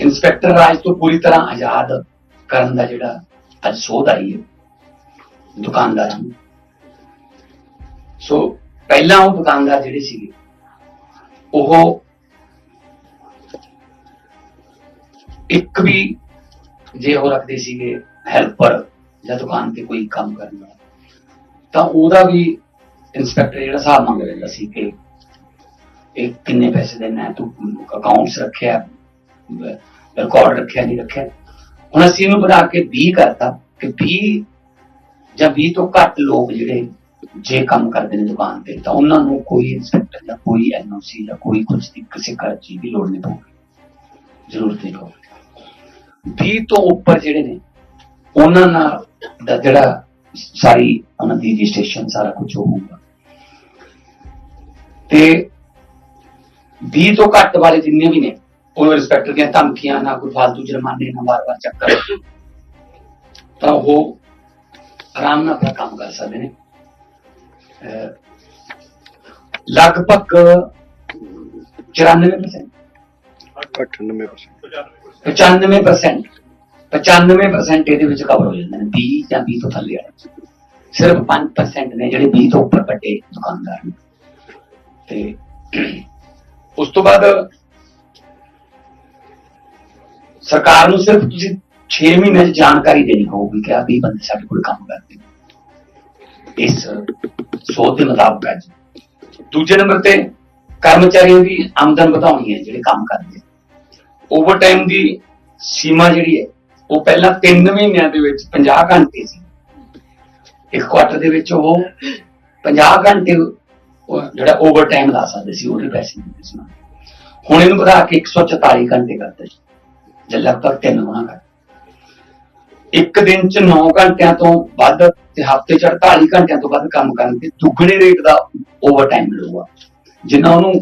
Inspector ਰਾਜ ਤੋਂ ਪੂਰੀ ਤਰ੍ਹਾਂ ਆਜ਼ਾਦ ਕਰਨ ਦਾ ਜਿਹੜਾ ਅੱਜ ਸੋਧ ਆਈ ਹੈ, ਦੁਕਾਨਦਾਰਾਂ ਨੂੰ। ਸੋ ਪਹਿਲਾਂ ਉਹ ਦੁਕਾਨਦਾਰ ਜਿਹੜੇ ਸੀਗੇ, ਉਹ ਇੱਕ ਵੀ ਜੇ ਉਹ ਰੱਖਦੇ ਸੀਗੇ ਹੈਲਪਰ ਜਾਂ ਦੁਕਾਨ ਤੇ ਕੋਈ ਕੰਮ ਕਰਨ ਵਾਲਾ, ਤਾਂ ਉਹਦਾ ਵੀ ਇੰਸਪੈਕਟਰ ਜਿਹੜਾ ਹਿਸਾਬ ਮੰਗ ਲੈਂਦਾ ਸੀ ਕਿ ਇਹ ਕਿੰਨੇ ਪੈਸੇ ਦੇਣਾ ਤੂੰ ਅਕਾਊਂਟਸ ਰੱਖਿਆ ਰਿਕਾਰਡ ਰੱਖਿਆ ਨਹੀਂ ਰੱਖਿਆ। ਹੁਣ ਅਸੀਂ ਇਹਨੂੰ ਬਣਾ ਕੇ 20 ਕਰਤਾ ਕਿ 20 ਜਾਂ 20 ਤੋਂ ਘੱਟ ਲੋਕ ਜਿਹੜੇ ਜੇ ਕੰਮ ਕਰਦੇ ਨੇ ਦੁਕਾਨ ਤੇ, ਤਾਂ ਉਹਨਾਂ ਨੂੰ ਕੋਈ ਇੰਸਪੈਕਟਰ ਜਾਂ ਕੋਈ ਐਨਓਸੀ ਜਾਂ ਕੋਈ ਕੁਝ ਦੀ ਕਿਸੇ ਕਰ ਦੀ ਲੋੜ ਨਹੀਂ ਪਊਗੀ। ਜ਼ਰੂਰਤ ਨਹੀਂ ਪਊਗੀ। 20 ਤੋਂ ਉੱਪਰ ਜਿਹੜੇ ਨੇ, ਉਹਨਾਂ ਨਾਲ ਦਾ ਜਿਹੜਾ ਸਾਰੀ ਉਹਨਾਂ ਦੀ ਰਜਿਸਟ੍ਰੇਸ਼ਨ ਸਾਰਾ ਕੁਝ ਹੋਊਗਾ। ਤੇ 20 ਤੋਂ ਘੱਟ ਵਾਲੇ ਜਿੰਨੇ ਵੀ ਨੇ ਉਹਨੂੰ ਰਿਸਪੈਕਟਰ ਦੀਆਂ ਧਮਕੀਆਂ ਨਾ ਕੋਈ ਫालतू ਜੁਰਮਾਨੇ, ਨਾ ਵਾਰ-ਵਾਰ ਚੱਕਰ। ਤਾਂ ਉਹ ਆਰਾਮ ਨਾਲ ਆਪਣਾ ਕੰਮ ਕਰ ਸਕਦੇ ਨੇ। ਲਗਭਗ 94% 98% 95% 95% ਇਹਦੇ ਵਿੱਚ ਕਵਰ ਹੋ ਜਾਂਦੇ ਨੇ 20 ਜਾਂ 20 ਤੋਂ ਥੱਲੇ ਵਾਲੇ। ਸਿਰਫ 5% ਨੇ ਜਿਹੜੇ 20 ਤੋਂ ਉੱਪਰ ਵੱਡੇ ਦੁਕਾਨਦਾਰ ਨੇ। ਤੇ ਉਸ ਤੋਂ ਬਾਅਦ ਸਰਕਾਰ ਨੂੰ ਸਿਰਫ ਤੁਸੀਂ 6 ਮਹੀਨੇ ਦੀ ਜਾਣਕਾਰੀ ਦੇਣੀ ਹੋਊਗੀ ਕਿ ਆ 20 ਬੰਦੇ ਸਾਡੇ ਕੋਲ ਕੰਮ ਕਰਦੇ ਇਸ ਸੋਧ ਦੇ ਮੁਤਾਬਕ ਹੈ ਦੂਜੇ ਨੰਬਰ ਤੇ ਕਰਮਚਾਰੀਆਂ ਦੀ ਆਮਦਨ ਵਧਾਉਣੀ ਹੈ ਜਿਹੜੇ ਕੰਮ ਕਰਦੇ ਓਵਰਟਾਈਮ ਦੀ ਸੀਮਾ ਜਿਹੜੀ ਹੈ, ਉਹ ਪਹਿਲਾਂ 3 ਮਹੀਨਿਆਂ ਦੇ ਵਿੱਚ 50 ਘੰਟੇ ਸੀ। ਇੱਕ ਕੁਆਟਰ ਦੇ ਵਿੱਚ ਉਹ 50 ਘੰਟੇ ਜਿਹੜਾ ਓਵਰਟਾਈਮ ਲਾ ਸਕਦੇ ਸੀ, ਉਹਦੇ ਪੈਸੇ ਦਿੰਦੇ ਸੀ। ਹੁਣ ਇਹਨੂੰ ਵਧਾ ਕੇ 144 ਘੰਟੇ ਕਰਤੇ ਜੇ ਲਗਭਗ ਤਿੰਨ ਗੁਣਾ ਕਰ ਇੱਕ ਦਿਨ ਚ 9 ਘੰਟਿਆਂ ਤੋਂ ਵੱਧ ਤੇ ਹਫ਼ਤੇ ਚ 48 ਘੰਟਿਆਂ ਤੋਂ ਵੱਧ ਕੰਮ ਕਰਨ ਤੇ ਦੁੱਗਣੇ ਰੇਟ ਦਾ ਓਵਰਟਾਈਮ ਮਿਲੂਗਾ। ਜਿੰਨਾ ਉਹਨੂੰ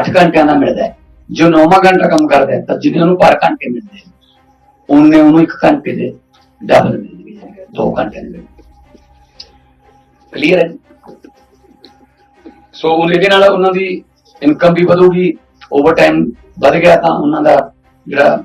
8 ਘੰਟਿਆਂ ਦਾ ਮਿਲਦਾ ਹੈ। ਜੋ 9ਵਾਂ ਘੰਟਾ ਕੰਮ ਕਰਦਾ ਹੈ, ਤਾਂ ਜਿੰਨੇ ਉਹਨੂੰ ਪਰ ਘੰਟੇ ਮਿਲਦੇ ਨੇ ਉਹਨੇ ਉਹਨੂੰ 1 ਘੰਟੇ ਦੇ ਡਬਲ ਮਿਲਣਗੇ 2 ਘੰਟੇ ਦੇ ਕਲੀਅਰ ਹੈ ਜੀ? ਸੋ ਉਹਦੇ ਨਾਲ ਉਹਨਾਂ ਦੀ ਇਨਕਮ ਵੀ ਵਧੂਗੀ ਓਵਰਟਾਈਮ ਵਧ ਗਿਆ ਤਾਂ ਉਹਨਾਂ ਦਾ ਜਿਹੜਾ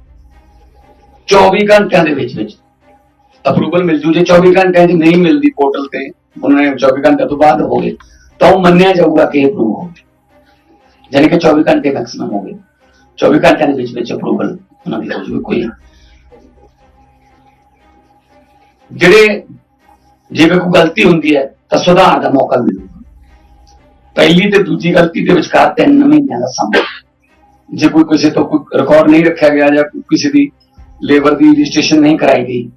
24 ਘੰਟਿਆਂ ਦੇ ਵਿੱਚ ਵਿੱਚ ਅਪਰੂਵਲ ਮਿਲ ਜੂ ਜੇ 24 ਘੰਟਿਆਂ 'ਚ ਨਹੀਂ ਮਿਲਦੀ ਪੋਰਟਲ ਤੇ ਉਹਨਾਂ ਨੇ 24 ਘੰਟੇ ਤੋਂ ਬਾਅਦ ਹੋ ਤਾਂ ਉਹ ਮੰਨਿਆ ਜਾਊਗਾ ਕਿ ਅਪਰੂਵ ਹੋ ਗਿਆ ਯਾਨੀ ਕਿ 24 ਘੰਟੇ ਮੈਕਸਿਮਮ ਹੋ ਗਏ 24 ਘੰਟਿਆਂ ਦੇ ਵਿੱਚ ਵਿੱਚ ਅਪਰੂਵਲ ਉਹਨਾਂ ਦੀ ਹੋ ਜੂਗੀ ਕੋਈ ਜਿਹੜੇ ਜੇ ਕੋਈ ਗਲਤੀ ਹੁੰਦੀ ਹੈ ਤਾਂ ਸੁਧਾਰ ਦਾ ਮੌਕਾ ਮਿਲੂਗਾ ਪਹਿਲੀ ਤੇ ਦੂਜੀ ਗਲਤੀ ਦੇ ਵਿਚਕਾਰ ਤਿੰਨ ਮਹੀਨਿਆਂ ਦਾ ਸਮਾਂ ਜੇ ਕੋਈ ਕਿਸੇ ਤੋਂ ਕੋਈ ਰਿਕਾਰਡ ਨਹੀਂ ਰੱਖਿਆ ਗਿਆ ਜਾਂ ਕਿਸੇ ਦੀ ਲੇਬਰ ਦੀ ਰਜਿਸਟ੍ਰੇਸ਼ਨ ਨਹੀਂ ਕਰਾਈ ਗਈ,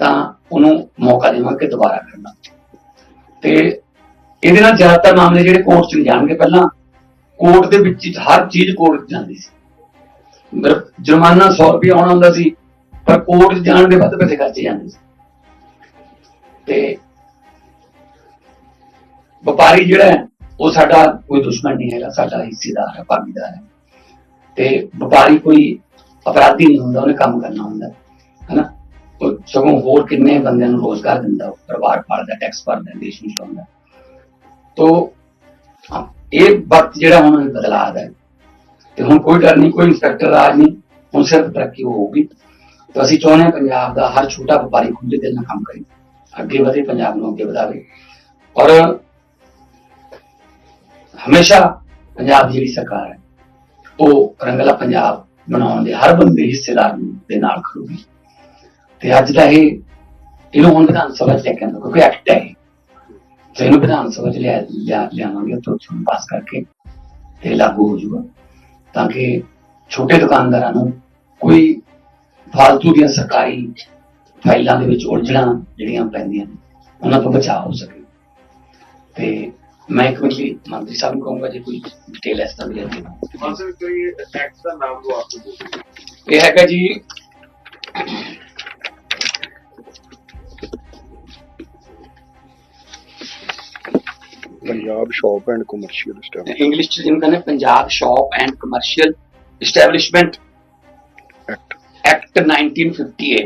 ਤਾਂ ਉਹਨੂੰ ਮੌਕਾ ਦੇਵਾਂਗੇ ਦੁਬਾਰਾ ਕਰਨਾ ਤੇ ਇਹਦੇ ਨਾਲ ਜ਼ਿਆਦਾਤਰ ਮਾਮਲੇ ਜਿਹੜੇ ਕੋਰਟ 'ਚ ਜਾਣਗੇ ਪਹਿਲਾਂ, ਕੋਰਟ ਦੇ ਵਿੱਚ ਹਰ ਚੀਜ਼ ਕੋਰਟ 'ਚ ਜਾਂਦੀ ਸੀ। ਜੁਰਮਾਨਾ 100 ਰੁਪਏ ਆਉਣਾ ਹੁੰਦਾ ਸੀ, ਪਰ ਕੋਰਟ 'ਚ ਜਾਣ ਦੇ ਵੱਧ ਪੈਸੇ ਖਰਚੇ ਜਾਂਦੇ ਸੀ। ਤੇ ਵਪਾਰੀ ਜਿਹੜਾ ਉਹ ਸਾਡਾ ਕੋਈ ਦੁਸ਼ਮਣ ਨਹੀਂ ਹੈਗਾ, ਸਾਡਾ ਹਿੱਸੇਦਾਰ ਹੈ, ਭਾਗੀਦਾਰ ਹੈ। ਤੇ ਵਪਾਰੀ ਕੋਈ ਅਪਰਾਧੀ ਨਹੀਂ ਹੁੰਦਾ, ਉਹਨੇ ਕੰਮ ਕਰਨਾ ਹੁੰਦਾ। ਹੈਨਾ? ਉਹ ਸਗੋਂ ਹੋਰ ਕਿੰਨੇ ਬੰਦਿਆਂ ਨੂੰ ਰੋਜ਼ਗਾਰ ਦਿੰਦਾ ਪਰਿਵਾਰ ਪਾਲਦਾ ਟੈਕਸ ਭਰਦਾ ਦੇਸ਼ ਨੂੰ ਚਲਾਉਂਦਾ। ਤੋ ਇਹ ਵਕਤ ਜਿਹੜਾ ਹੁਣ ਇਹ ਬਦਲਾਅ ਦਾ ਹੈ। ਤੇ ਹੁਣ ਕੋਈ ਡਰ ਨਹੀਂ, ਕੋਈ ਇੰਸਪੈਕਟਰ ਰਾਜ ਨਹੀਂ, ਹੁਣ ਸਿਰਫ ਤਰੱਕੀ ਹੋਊਗੀ। ਤਾਂ ਅਸੀਂ ਚਾਹੁੰਦੇ ਹਾਂ ਪੰਜਾਬ ਦਾ ਹਰ ਛੋਟਾ ਵਪਾਰੀ ਖੁੱਲੇ ਦਿਲ ਨਾਲ ਕੰਮ ਕਰੇ, ਅੱਗੇ ਵਧੇ, ਪੰਜਾਬ ਨੂੰ ਅੱਗੇ ਵਧਾਵੇ। ਔਰ ਹਮੇਸ਼ਾ ਪੰਜਾਬ ਦੀ ਜਿਹੜੀ ਸਰਕਾਰ ਹੈ, ਉਹ ਰੰਗਲਾ ਪੰਜਾਬ ਬਣਾਉਣ ਦੇ ਹਰ ਬੰਦੇ ਹਿੱਸੇਦਾਰ ਦੇ ਨਾਲ ਖੜੂਗੀ ਤੇ ਅੱਜ ਦਾ ਇਹ, ਇਹਨੂੰ ਹੁਣ ਵਿਧਾਨ ਸਭਾ ਚ ਲੈ ਕੇ ਆਉਂਦਾ, ਕਿਉਂਕਿ ਐਕਟ ਹੈ ਤੇ ਇਹਨੂੰ ਵਿਧਾਨ ਸਭਾ ਚ ਲਿਆ, ਲਿਆ- ਲਿਆਵਾਂਗੇ, ਤੋਂ ਚੋਣ ਪਾਸ ਕਰਕੇ ਤੇ ਲਾਗੂ ਹੋ ਜਾਊਗਾ। ਤਾਂ ਕਿ ਛੋਟੇ ਦੁਕਾਨਦਾਰਾਂ ਨੂੰ ਕੋਈ ਫालतू ਦੀਆਂ ਸਰਕਾਰੀ ਫਾਈਲਾਂ ਦੇ ਵਿੱਚ ਉਲਝਣਾ ਜਿਹੜੀਆਂ ਪੈਂਦੀਆਂ ਉਹਨਾਂ ਤੋਂ ਬਚਾਅ ਹੋ ਸਕੇ। ਤੇ ਮੈਂ ਇੱਕ ਮਿੰਟ ਮੰਤਰੀ ਸਾਹਿਬ ਨੂੰ ਕਹੂੰਗਾ ਜੇ ਕੋਈ ਡਿਟੇਲ ਇਸ ਤਰ੍ਹਾਂ ਦੀ ਹੈ ਮਾਸਟਰ ਕੋਈ ਟੈਕਸ ਦਾ ਨਾਮ ਦੋ ਆਪਕੋ ਇਹ ਹੈਗਾ ਜੀ Punjab shop and commercial staff English ਚ ਜਿਹਨੂੰ ਕਹਿੰਦੇ Punjab shop and commercial establishment act act 1958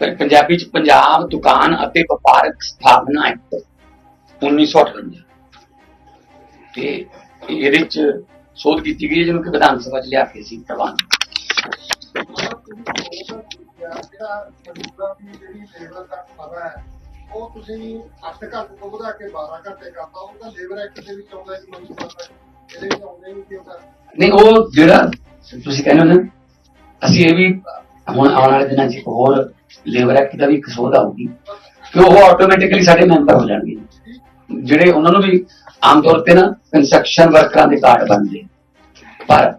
ਪਰ ਪੰਜਾਬੀ ਚ ਪੰਜਾਬ ਦੁਕਾਨ ਅਤੇ ਵਪਾਰਕ ਸਥਾਪਨਾ ਐਕਟ 1958 ਤੇ ਇਹਦੇ ਚ ਸੋਧ ਕੀਤੀ ਗਈ ਹੈ, ਜਿਹਨੂੰ ਕਿ ਵਿਧਾਨ ਸਭਾ ਚ ਲਿਆ ਕੇ ਸੀ ਪ੍ਰਵਾਨ। ਉਹ ਤੁਸੀਂ 8 ਘੰਟੇ ਤੋਂ ਵਧਾ ਕੇ 12 ਘੰਟੇ ਕਰਤਾ ਉਹ ਤਾਂ ਲੇਬਰ ਐਕਟ ਦੇ ਵਿੱਚ ਆਉਂਦਾ ਕਿ ਮਜ਼ਦੂਰਾਂ ਦਾ ਇਹਦੇ ਵਿੱਚ ਆਉਂਦਾ ਨਹੀਂ ਕਿਉਂ ਕਰ ਨਹੀਂ ਉਹ ਜਿਹੜਾ ਤੁਸੀਂ ਕਹਿੰਦੇ ਹੋ ਨਾ, ਅਸੀਂ ਇਹ ਵੀ ਹੁਣ ਆਉਣ ਵਾਲੇ ਦਿਨਾਂ 'ਚ ਇੱਕ ਹੋਰ ਲੇਬਰ ਐਕਟ ਦਾ ਵੀ ਇੱਕ ਸੋਧ ਆਊਗੀ, ਕਿ ਉਹ ਆਟੋਮੈਟਿਕਲੀ ਸਾਡੇ ਮੈਂਬਰ ਹੋ ਜਾਣਗੇ। ਜਿਹੜੇ ਉਹਨਾਂ ਨੂੰ ਵੀ ਆਮ ਤੌਰ ਤੇ ਨਾ ਕੰਸਟਰਕਸ਼ਨ ਵਰਕਰਾਂ ਦੇ ਕਾਰਡ ਬਣਦੇ ਪਰ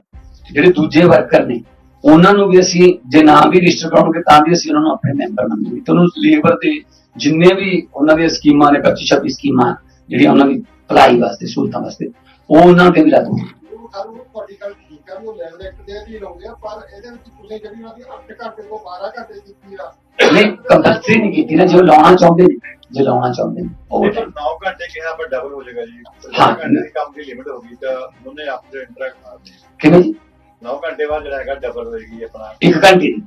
ਜਿਹੜੇ ਦੂਜੇ ਵਰਕਰ ਨੇ, ਉਹਨਾਂ ਨੂੰ ਵੀ ਅਸੀਂ ਜੇ ਨਾ ਵੀ ਰਜਿਸਟਰ ਕਰਾਉਣਗੇ ਤਾਂ ਵੀ ਅਸੀਂ ਉਹਨਾਂ ਨੂੰ ਆਪਣੇ ਮੈਂਬਰ ਮੰਨਾਂਗੇ ਤੇ ਉਹਨੂੰ ਲੇਬਰ ਦੇ ਜਿੰਨੇ ਵੀ ਉਹਨਾਂ ਦੀਆਂ ਸਕੀਮਾਂ ਨੇ 25 26 ਸਕੀਮਾਂ ਜਿਹੜੀਆਂ ਉਹਨਾਂ ਦੀ ਭਲਾਈ ਵਾਸਤੇ, ਸਹੂਲਤਾਂ ਵਾਸਤੇ, ਉਹ ਉਹਨਾਂ ਤੇ ਵੀ ਲਾਗੂ ਹੋਣਗੀਆਂ। ਉਹ ਹਰ ਉਹ ਤੁਹਾਡੀ ਗੱਲ ਠੀਕ ਹੈ ਵੀ ਉਹ ਲੈਵਲ ਐਕਟ ਦੇ ਅਧੀਨ ਆਉਂਦੇ ਆ ਪਰ ਇਹਦੇ ਵਿੱਚ ਤੁਸੀਂ ਜਿਹੜੀ ਉਹਨਾਂ ਦੀ 8 ਘੰਟੇ ਤੋਂ 12 ਘੰਟੇ ਕੀਤੀ ਆ। ਨਹੀਂ ਕੰਪਲਸਰੀ ਨਹੀਂ ਕੀਤੀ ਨਾ ਜੇ ਉਹ ਲਾਉਣਾ ਚਾਹੁੰਦੇ ਨੇ ਜੇ ਲਾਉਣਾ ਚਾਹੁੰਦੇ ਨੇ ਉਹ ਜੇ 9 ਘੰਟੇ ਕਿਹਾ ਪਰ ਡਬਲ ਹੋ ਜਾਏਗਾ ਜੀ। ਹਾਂ। 9 ਘੰਟੇ ਦੀ ਕੰਮ ਦੀ ਲਿਮਿਟ ਹੋ ਗਈ ਤਾਂ ਉਹਨੇ ਆਪਣੇ ਇੰਟਰੈਕਟ ਮਾਰਨੇ ਕਿਵੇਂ ਜੀ? 9 ਘੰਟੇ ਬਾਅਦ ਜਿਹੜਾ ਹੈਗਾ ਡਬਲ ਹੋਏਗੀ ਆਪਣਾ। ਇੱਕ ਘੰਟੇ ਦੀ।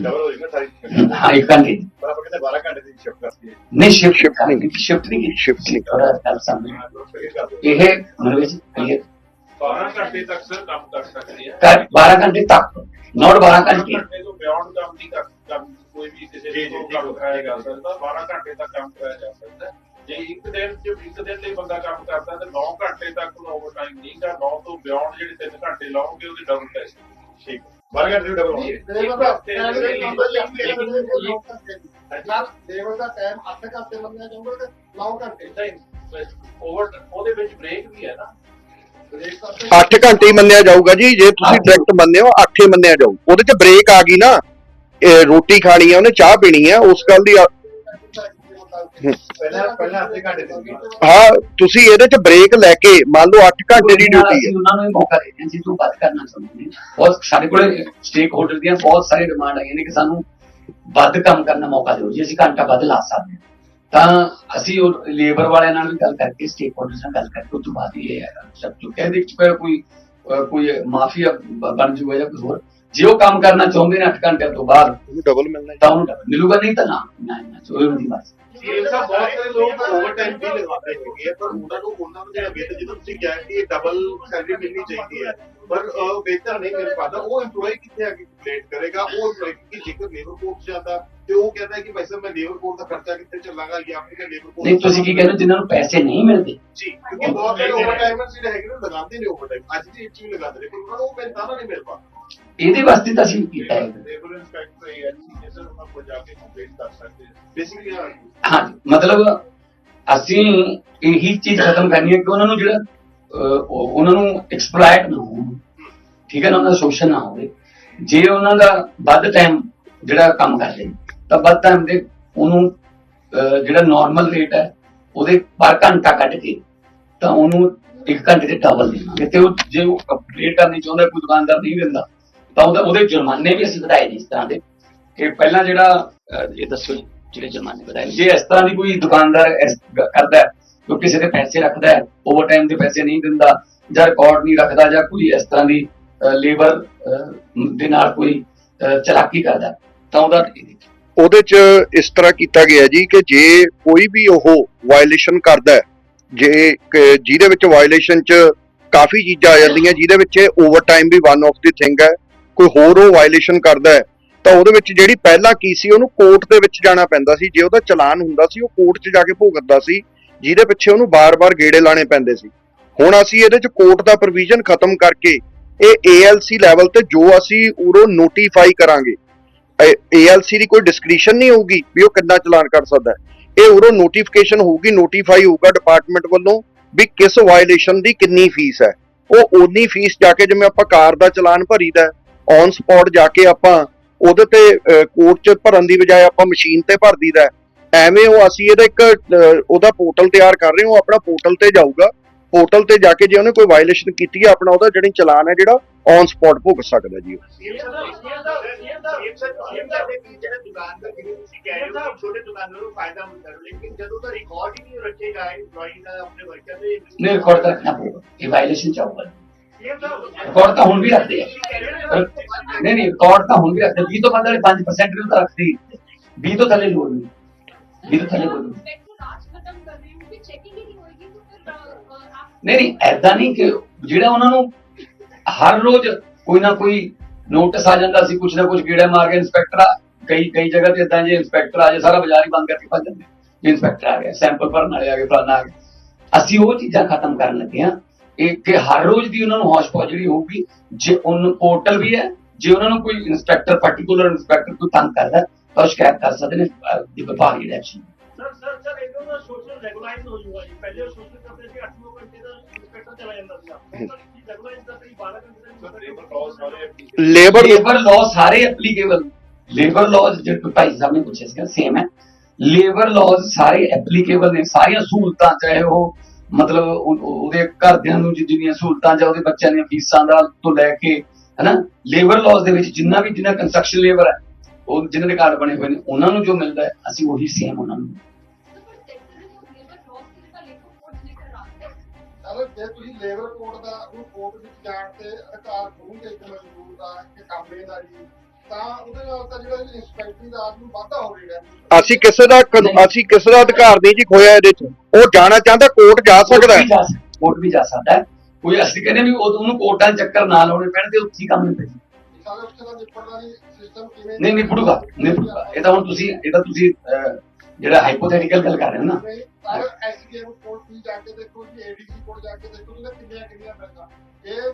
ਡਬਲ ਹੋ ਜਾਏਗਾ ਸਾਰੀ ਹਾਂ ਇੱਕ ਘੰਟੇ ਦੀ। ਪਰ ਆਪਾਂ ਕਹਿੰਦੇ 12 ਘੰਟੇ ਦੀ ਸ਼ਿਫਟ ਕਰਤੀ ਹੈ। ਨਹੀਂ ਸ਼ਿਫਟ Shift ਨਹੀਂ। ਸ਼ਿਫਟ ਨਹੀਂ ਕੀਤੀ। Shift ਨਹੀਂ। ਥੋੜਾ ਗੱਲ ਸਮਝ ਹਾਂ, ਲੋਕ ਫੇਰ ਕਰ ਦਿਓ। ਇਹ ਮਨ ਵਿੱਚ clear 12 ਘੰਟੇ ਤੱਕ ਸਰ ਕੰਮ ਕਰ ਸਕਦੇ ਆ ਕਰ 12 ਘੰਟੇ ਤੱਕ ਨੋਟ 12 ਘੰਟੇ। ਘੰਟੇ ਤੋਂ ਬਿਯੋਂਡ ਕੰਮ ਨਹੀਂ ਕਰ ਕੰਮ ਕੋਈ ਵੀ ਕਿਸੇ ਜੀ, ਜੀ, ਨੂੰ ਜੀ, ਕੰਮ ਕਰਾਇਆ ਜਾ ਸਕਦਾ 12 ਘੰਟੇ ਤੱਕ ਕੰਮ ਕਰਾਇਆ ਜਾ ਸਕਦਾ ਹੈ। ਜੇ ਇੱਕ ਦਿਨ ਚ ਇੱਕ ਦਿਨ ਲਈ ਬੰਦਾ ਕੰਮ ਕਰਦਾ ਤਾਂ 9 ਘੰਟੇ ਤੱਕ ਉਹਦਾ ਓਵਰਟਾਈਮ ਨਹੀਂ ਗਾ 9 ਤੋਂ ਬਿਯੋਂਡ ਜਿਹੜੇ 3 ਘੰਟੇ ਲਾਓਗੇ ਉਹਦੇ ਡਬਲ ਪੈਸੇ। ਠੀਕ। 12 ਘੰਟੇ ਦੀ ਡਬਲ ਹੋ ਗਈ ਲੇਬਰ ਦਾ ਟਾਈਮ ਦੇ ਨੰਬਰ ਜਾਂ ਲੇਬਰ ਦਾ ਟਾਈਮ 8 ਘੰਟੇ ਮੰਨਿਆ ਜਾਊਗਾ ਤੇ 9 ਘੰਟੇ। ਨਹੀਂ ਓਵਰ ਉਹਦੇ ਵਿੱਚ ਬ੍ਰੇਕ ਵੀ ਹੈ ਨਾ। ਬ੍ਰੇਕ ਕਰਕੇ 8 ਘੰਟੇ ਹੀ ਮੰਨਿਆ ਜਾਊਗਾ ਜੀ ਜੇ ਤੁਸੀਂ ਡਾਇਰੈਕਟ ਮੰਨਦੇ ਹੋ 8 ਹੀ ਮੰਨਿਆ ਜਾਊ। ਉਹਦੇ ਚ ਬ੍ਰੇਕ ਆ ਗਈ ਨਾ ਇਹ ਰੋਟੀ ਖਾਣੀ ਹੈ ਉਹਨੇ ਚਾਹ ਪੀਣੀ ਹੈ ਉਸ ਗੱਲ ਦੀ ਆ- ਪਹਿਲਾਂ ਪਹਿਲਾਂ ਅੱਧੇ ਘੰਟੇ ਦੀ ਸੀਗੀ। ਹਾਂ ਤੁਸੀਂ ਇਹਦੇ ਚ ਬ੍ਰੇਕ ਲੈ ਕੇ ਮੰਨ ਲਓ 8 ਘੰਟੇ ਦੀ ਡਿਊਟੀ ਹੈ ਉਹਨਾਂ ਨੂੰ ਵੀ ਮੌਕਾ ਦੇ ਰਹੇ ਜੀ ਤੂੰ ਬਾਤ ਕਰਨਾ ਚਾਹੁੰਦੇ ਬਹੁਤ ਸਾਡੇ ਕੋਲ ਸਟੇਕ ਹੋਲਡਰ ਦੀਆਂ ਬਹੁਤ ਸਾਰੀ ਡਿਮਾਂਡ ਆਈਆਂ ਨੇ ਕਿ ਸਾਨੂੰ ਵੱਧ ਕੰਮ ਕਰਨ ਦਾ ਮੌਕਾ ਦਿਓ ਜੀ ਅਸੀਂ ਘੰਟਾ ਵੱਧ ਲਾ ਸਕਦੇ ਹਾਂ। ਤਾਂ ਅਸੀਂ ਉਹ ਲੇਬਰ ਵਾਲਿਆਂ ਨਾਲ ਵੀ ਗੱਲ ਕਰਕੇ ਸਟੇਕ ਹੋਲਡਰਸ ਨਾਲ ਗੱਲ ਕਰਕੇ ਉਸ ਤੋਂ ਬਾਅਦ ਹੀ ਇਹ ਸਭ ਜੋ ਕਹਿੰਦੇ ਕਿ ਕੋਈ ਕੋਈ ਅਹ ਕੋਈ ਮਾਫੀਆ ਬਣ ਜੂਗਾ ਜਾਂ ਕੁਝ ਹੋਰ। ਜੇ ਉਹ ਕੰਮ ਕਰਨਾ ਚਾਹੁੰਦੇ ਨੇ 8 ਘੰਟੇ ਤੋਂ ਬਾਅਦ ਉਹਨੂੰ ਡਬਲ ਮਿਲਣਾ ਤਾਂ ਉਹਨੂੰ double ਮਿਲੂਗਾ ਨਹੀਂ ਤਾਂ ਨਾ। ਨਾ ਨਾ ਜੋ ਉਹਦੀ ਬਸ ਇਹ ਤਾਂ ਬਹੁਤ ਸਾਰੇ ਲੋਕ ਓਵਰਟਾਈਮ ਵੀ ਲਗਾਉਂਦੇ ਹੈਗੇ ਪਰ ਉਹਨਾਂ ਨੂੰ ਉਹਨਾਂ ਨੂੰ ਜਿਹੜਾ ਵੇਤਨ ਜਦੋਂ ਤੁਸੀਂ ਕਿਹਾ ਕਿ ਇਹ ਡਬਲ ਸੈਲਰੀ ਮਿਲਣੀ ਚਾਹੀਦੀ ਹੈ। ਪਰ ਅਹ, ਵੇਤਨ ਨਹੀਂ ਮਿਲ ਪਾਦਾ ਉਹ EMPLOYE ਕਿੱਥੇ ਆ ਕੇ ਕੰਪਲੇਂਟ ਕਰੇਗਾ? ਉਹ EMPLOYE ਕਿ ਜੇਕਰ ਲੇਬਰ ਕੋਰਟ ਜਾਂਦਾ ਤੇ ਉਹ ਕਹਿੰਦਾ ਹੈ ਕਿ ਭਾਈ ਸਾਹਿਬ ਮੈਂ ਲੇਬਰ ਕੋਰਟ ਦਾ ਖਰਚਾ ਕਿੱਥੇ ਚੱਲਾਂਗਾ ਜਾਂ ਫਿਰ ਲੇਬਰ ਕੋਰਟ ਨਹੀਂ ਤੁਸੀਂ ਕੀ ਕਹਿੰਦੇ ਹੋ? ਜਿਨ੍ਹਾਂ ਨੂੰ ਪੈਸੇ ਨਹੀਂ ਮਿਲਦੇ। ਜੀ ਕਿਉਂਕਿ ਬਹੁਤ ਸਾਰੇ ਓਵਰਟਾਈਮਰਸ ਜਿਹੜੇ ਹੈਗੇ ਨੇ ਲਗਾਉਂਦੇ ਨੇ ਓਵਰਟਾਈਮ ਅੱਜ ਦੀ ਵੀ ਲਗਾਉਂਦੇ ਨੇ ਪਰ ਉਹਨਾਂ ਨੂੰ ਉਹ ਮਿਲਦਾ ਨਹੀਂ ਮਿਲ ਇਹਦੇ ਵਾਸਤੇ ਤਾਂ ਅਸੀਂ ਕੀਤਾ ਹੈ ਲੇਬਰ ਇੰਸਪੈਕਟਰ ਐਲਸੀ ਨੇ ਸਰ ਉਹਨਾਂ ਕੋਲ ਜਾ ਕੇ ਕੰਪਲੇਂਟ ਕਰ ਸਕਦੇ ਬੇਸਿਕਲੀ ਹਾਂ ਮਤਲਬ ਅਸੀਂ ਇਹੀ ਚੀਜ਼ ਖਤਮ ਕਰਨੀ ਹੈ ਕਿ ਉਹਨਾਂ ਨੂੰ ਜਿਹੜਾ ਉਹਨਾਂ ਨੂੰ ਐਕਸਪਲੋਇਟ ਨਾ ਹੋਣ। ਠੀਕ ਹੈ ਨਾ ਉਹਨਾਂ ਦਾ ਸ਼ੋਸ਼ਣ ਨਾ ਹੋਵੇ। ਜੇ ਉਹਨਾਂ ਦਾ ਵੱਧ ਟਾਈਮ ਜਿਹੜਾ ਕੰਮ ਕਰਦੇ ਨੇ, ਤਾਂ ਵੱਧ ਟਾਈਮ ਦੇ ਉਹਨੂੰ ਜਿਹੜਾ ਨਾਰਮਲ ਰੇਟ ਹੈ, ਉਹਦੇ ਪਰ ਘੰਟਾ ਕੱਢ ਕੇ ਤਾਂ ਉਹਨੂੰ ਇੱਕ ਘੰਟੇ ਦੇ ਡਬਲ ਦੇਵਾਂਗੇ ਤੇ ਉਹ ਜੇ ਉਹ ਕੰਪਲੀਟ ਕਰਨੀ ਚਾਹੁੰਦਾ, ਕੋਈ ਦੁਕਾਨਦਾਰ ਨਹੀਂ ਦਿੰਦਾ, ਤਾਂ ਉਹਦਾ, ਉਹਦੇ ਜੁਰਮਾਨੇ ਵੀ ਅਸੀਂ ਵਧਾਏ ਨੇ ਇਸ ਤਰ੍ਹਾਂ ਦੇ। ਕਿ ਪਹਿਲਾਂ ਜਿਹੜਾ ਇਹ ਦੱਸੋ ਜਿਹੜੇ ਜੁਰਮਾਨੇ ਵਧਾਏ ਜੇ ਇਸ ਤਰ੍ਹਾਂ ਦੀ ਕੋਈ ਦੁਕਾਨਦਾਰ ਕਰਦਾ ਕੋਈ ਕਿਸੇ ਦੇ ਪੈਸੇ ਰੱਖਦਾ ਹੈ ਓਵਰ ਟਾਈਮ ਦੇ ਪੈਸੇ ਨਹੀਂ ਦਿੰਦਾ, ਜਾਂ ਰਿਕਾਰਡ ਨਹੀਂ ਰੱਖਦਾ, ਜਾਂ ਕੋਈ ਇਸ ਤਰ੍ਹਾਂ ਦੀ ਲੇਬਰ ਦੇ ਨਾਲ ਕੋਈ ਚਲਾਕੀ ਕਰਦਾ, ਤਾਂ ਉਹਦਾ ਉਹਦੇ ਚ ਇਸ ਤਰ੍ਹਾਂ ਕੀਤਾ ਗਿਆ ਜੀ ਕਿ ਜੇ ਕੋਈ ਵੀ ਉਹ ਵਾਇਲੇਸ਼ਨ ਕਰਦਾ ਹੈ, ਜੇ ਜਿਹਦੇ ਵਿੱਚ ਵਾਇਲੇਸ਼ਨ ਚ ਕਾਫੀ ਚੀਜ਼ਾਂ ਆ ਜਾਂਦੀਆਂ, ਜਿਹਦੇ ਵਿੱਚ ਓਵਰਟਾਈਮ ਵੀ ਵਨ ਆਫ ਦੀ ਥਿੰਗ ਹੈ, ਕੋਈ ਹੋਰ ਉਹ ਵਾਇਲੇਸ਼ਨ ਕਰਦਾ ਹੈ, ਤਾਂ ਉਹਦੇ ਵਿੱਚ ਜਿਹੜੀ ਪਹਿਲਾਂ ਕੀ ਸੀ, ਉਹਨੂੰ ਕੋਰਟ ਦੇ ਵਿੱਚ ਜਾਣਾ ਪੈਂਦਾ ਸੀ, ਜੇ ਉਹਦਾ ਚਲਾਨ ਹੁੰਦਾ ਸੀ, ਉਹ ਕੋਰਟ 'ਚ ਜਾ ਕੇ ਭੁਗਤਦਾ ਸੀ, ਜਿਹਦੇ ਪਿੱਛੇ ਉਹਨੂੰ ਬਾਰ-ਬਾਰ ਗੇੜੇ ਲਾਣੇ ਪੈਂਦੇ ਸੀ। ਹੁਣ ਅਸੀਂ ਇਹਦੇ 'ਚ ਕੋਰਟ ਦਾ ਪ੍ਰੋਵੀਜ਼ਨ ਖਤਮ ਕਰਕੇ ਇਹ ALC ਲੈਵਲ ਤੇ ਜੋ ਅਸੀਂ ਉਰੋਂ ਨੋਟੀਫਾਈ ਕਰਾਂਗੇ ALC ਦੀ ਕੋਈ ਡਿਸਕ੍ਰਿਸ਼ਨ ਨਹੀਂ ਹੋਊਗੀ ਵੀ ਉਹ ਕਿੰਨਾ ਚਲਾਨ ਕਰ ਸਕਦਾ ਇਹ ਉਰੋਂ ਨੋਟੀਫਿਕੇਸ਼ਨ ਹੋਊਗੀ ਨੋਟੀਫਾਈ ਹੋਊਗਾ ਡਿਪਾਰਟਮੈਂਟ ਵੱਲੋਂ ਵੀ ਕਿਸ ਵਾਇਲੇਸ਼ਨ ਦੀ ਕਿੰਨੀ ਫੀਸ ਹੈ। ਉਹ ਓਨੀ ਫੀਸ ਜਾ ਕੇ ਜਿਵੇਂ ਆਪਾਂ ਕਾਰ ਦਾ ਚਲਾਨ ਭਰੀਦਾ ਔਨ ਸਪੌਟ ਜਾ ਕੇ ਆਪਾਂ ਉਹਦੇ ਤੇ ਕੋਰਟ 'ਚ ਭਰਨ ਦੀ ਬਜਾਏ ਆਪਾਂ ਮਸ਼ੀਨ ਤੇ ਭਰ ਦਈਦਾ ਐਵੇਂ ਉਹ ਅਸੀਂ ਇਹਦਾ ਇੱਕ ਉਹਦਾ ਪੋਰਟਲ ਤਿਆਰ ਕਰ ਰਹੇ ਹਾਂ, ਉਹ ਆਪਣਾ ਪੋਰਟਲ ਤੇ ਜਾਊਗਾ। ਪੋਰਟਲ ਤੇ ਜਾ ਕੇ ਜੇ ਉਹਨੇ ਕੋਈ ਵਾਇਲੇਸ਼ਨ ਕੀਤੀ ਹੈ ਆਪਣਾ ਉਹਦਾ ਜਿਹੜੀ ਚਲਾਨ ਹੈ ਜਿਹੜਾ ਔਨ ਸਪੌਟ ਭੁਗਤ ਸਕਦਾ ਜੀ ਉਹ। ਜਿਹੜੇ ਦੁਕਾਨਦਾਰ ਜਿਵੇਂ ਤੁਸੀਂ ਕਹਿ ਰਹੇ ਹੋ ਕਿ ਛੋਟੇ ਦੁਕਾਨਦਾਰਾਂ ਨੂੰ ਫਾਇਦਾ ਹੁੰਦਾ ਹੈ ਲੇਕਿਨ ਜਦੋਂ ਤਾਂ ਰਿਕਾਰਡ ਹੀ ਨਹੀਂ ਰੱਖੇਗਾ EMPLOYEE ਦਾ ਆਪਣੇ ਵਰਕਰ ਦੇ ਨਹੀਂ ਰਿਕਾਰਡ ਤਾਂ ਰੱਖਣਾ ਪਊਗਾ। ਇਹ ਵਾਇਲੇਸ਼ਨ ਚਾਹੂਗਾ ਰਿਕਾਰਡ ਤਾਂ ਹੁਣ ਵੀ ਰੱਖਦੇ ਆ। ਨਹੀਂ ਨਹੀਂ ਰਿਕਾਰਡ ਤਾਂ ਹੁਣ ਵੀ ਰੱਖਦੇ 20 ਤੋਂ ਵੱਧ ਵਾਲੇ 5% ਨੂੰ ਤਾਂ ਰੱਖਦੇ ਹੀ 20 ਤੋਂ ਥੱਲੇ ਲੋੜ ਨਹੀਂ। 20 ਤੋਂ ਥੱਲੇ ਕੋਈ ਨਹੀਂ। ਨਹੀਂ ਨਹੀਂ ਐਦਾਂ ਨਹੀਂ ਕਿ ਜਿਹੜਾ ਉਹਨਾਂ ਨੂੰ ਹਰ ਰੋਜ਼ ਕੋਈ ਨਾ ਕੋਈ ਨੋਟਿਸ ਆ ਜਾਂਦਾ ਸੀ ਕੁਛ ਨਾ ਕੁਛ ਕੀੜਾ ਮਾਰ ਕੇ ਇੰਸਪੈਕਟਰ ਆ ਕਈ ਕਈ ਜਗ੍ਹਾ ਤੇ ਇਦਾਂ ਜੇ ਇੰਸਪੈਕਟਰ ਆ ਜਾਏ ਸਾਰਾ ਬਾਜ਼ਾਰ ਹੀ ਬੰਦ ਕਰਕੇ ਭੱਜ ਜਾਂਦੇ ਜੇ ਇੰਸਪੈਕਟਰ ਆ ਗਿਆ ਸੈਂਪਲ ਭਰਨ ਵਾਲੇ ਆ ਗਏ ਫਲਾਣਾ ਆ ਗਿਆ। ਅਸੀਂ ਉਹ ਚੀਜ਼ਾਂ ਖਤਮ ਕਰਨ ਲੱਗੇ ਆ ਇਹ ਕਿ ਹਰ ਰੋਜ਼ ਦੀ ਉਹਨਾਂ ਨੂੰ ਹੌਸ਼ ਪੌਸ਼ ਜਿਹੜੀ ਹੋਊਗੀ ਜੇ ਉਹਨੂੰ ਪੋਰਟਲ ਵੀ ਹੈ ਜੇ ਉਹਨਾਂ ਨੂੰ ਕੋਈ ਇੰਸਪੈਕਟਰ ਪਾਰਟਿਕੂਲਰ ਇੰਸਪੈਕਟਰ ਕੋਈ ਤੰਗ ਕਰਦਾ ਤਾਂ ਉਹ ਸ਼ਿਕਾਇਤ ਕਰ ਸਕਦੇ ਨੇ ਅਹ, ਦੀ ਵਿਭਾਗੀ ਡਾਇਰੈਕਸ਼ਨ ਦਾ ਸੋਸ਼ਲ ਰੈਗੂਲਾਈਜ਼ ਹੋ ਜੂਗਾ ਜੀ। ਪਹਿਲੇ ਸੋਸ਼ਲ ਕਰਦੇ ਸੀ 8 ਘੰਟੇ ਦਾ ਇੰਸਪੈਕਟਰ ਚਲਾ ਜਾਂਦਾ ਸੀ ਰੈਗੂਲਾਈਜ਼ ਦਾ ਕਈ 12 ਘੰਟੇ ਦਾ ਲੇਬਰ ਲਾਅ ਸਾਰੇ ਲੇਬਰ ਲੇਬਰ ਲਾਅ ਸਾਰੇ ਐਪਲੀਕੇਬਲ ਲੇਬਰ ਲਾਅ ਜਿਹੜੇ ਭਾਈ ਸਾਹਿਬ ਨੇ ਪੁੱਛਿਆ ਸੀਗਾ ਸੇਮ ਹੈ। ਲੇਬਰ ਲਾਅ ਸਾਰੇ ਐਪਲੀਕੇਬਲ ਨੇ। ਸਾਰੀਆਂ ਸਹੂਲਤਾਂ ਚਾਹੇ ਉਹ ਮਤਲਬ ਉਹ- ਉਹ- ਉਹਦੇ ਘਰਦਿਆਂ ਨੂੰ ਜਿੰਨੀਆਂ ਸਹੂਲਤਾਂ ਜਾਂ ਉਹਦੇ ਬੱਚਿਆਂ ਦੀਆਂ ਫੀਸਾਂ ਦਾ ਤੋਂ ਲੈ ਕੇ ਹਨਾ? ਲੇਬਰ ਲਾਅ ਦੇ ਵਿੱਚ ਜਿੰਨਾ ਵੀ ਜਿੰਨਾ ਕੰਸਟਰਕਸ਼ਨ ਲੇਬਰ ਹੈ ਉਹ ਜਿਨ੍ਹਾਂ ਦੇ ਕਾਰਡ ਬਣੇ ਹੋਏ ਨੇ ਉਹਨਾਂ ਨੂੰ ਜੋ ਮਿਲਦਾ ਹੈ ਅਸੀਂ ਉਹੀ ਸੇਮ ਉਹਨਾਂ ਨੂੰ ਅਗਰ ਜੇ ਤੁਸੀਂ ਲੇਬਰ ਕੋਡ ਦਾ ਉਹ ਕੋਰਟ ਵਿੱਚ ਜਾਣ ਤੇ ਅਧਿਕਾਰ ਹੋਣਗੇ ਇੱਕ ਮਜ਼ਦੂਰ ਦਾ ਕਿ ਕਾਮੇ ਦਾ ਜੀ ਤਾਂ ਉਹਦੇ ਨਾਲ ਤਾਂ ਜਿਹੜਾ ਇੰਸਪੈਕਟਰੀ ਦਾ ਆਦਮੀ ਵਾਧਾ ਹੋਵੇਗਾ। ਅਸੀਂ ਕਿਸੇ ਦਾ ਕਾਨੂੰਨ- ਅਸੀਂ ਕਿਸੇ ਦਾ ਅਧਿਕਾਰ ਨਹੀਂ ਜੀ ਖੋਇਆ ਇਹਦੇ 'ਚ। ਉਹ ਜਾਣਾ ਚਾਹੁੰਦਾ ਕੋਰਟ ਜਾ ਸਕਦਾ ਹੈ। ਕੋਰਟ ਵੀ ਜਾ ਸਕਦਾ ਹੈ। ਕੋਈ ਅਸੀਂ ਕਹਿੰਦੇ ਵੀ ਉਹ- ਉਹਨੂੰ ਕੋਰਟਾਂ ਚੱਕਰ ਨਾ ਲਾਉਣੇ ਪੈਣ ਤੇ ਉੱਥੇ ਕੰਮ ਨਹੀਂ ਨਿਪਟਦਾ ਨਹੀਂ ਸਿਸਟਮ ਕਿਵੇਂ ਨਹੀਂ ਨਹੀਂ ਪੜੂਗਾ ਨਹੀਂ ਪੜੂਗਾ ਇਹ ਤਾਂ ਹੁਣ ਤੁਸੀਂ ਇਹ ਤਾਂ ਤੁਸੀਂ ਜਿਹੜਾ ਹਾਈਪੋਥੈਟੀਕਲ ਗੱਲ ਕਰ ਰਹੇ ਹੋ ਨਾ। ਨਹੀਂ ਐਸਡੀਐਮ ਕੋਰਟ ਵੀ ਜਾ ਕੇ ਦੇਖੋ ਜੀ ਏਡੀਸੀ ਕੋਰਟ ਜਾ ਕੇ ਦੇਖੋ ਜੀ ਕਿੰਨੀਆਂ ਕਿੰਨੀਆਂ ਮਿਲਦਾ। ਇਹ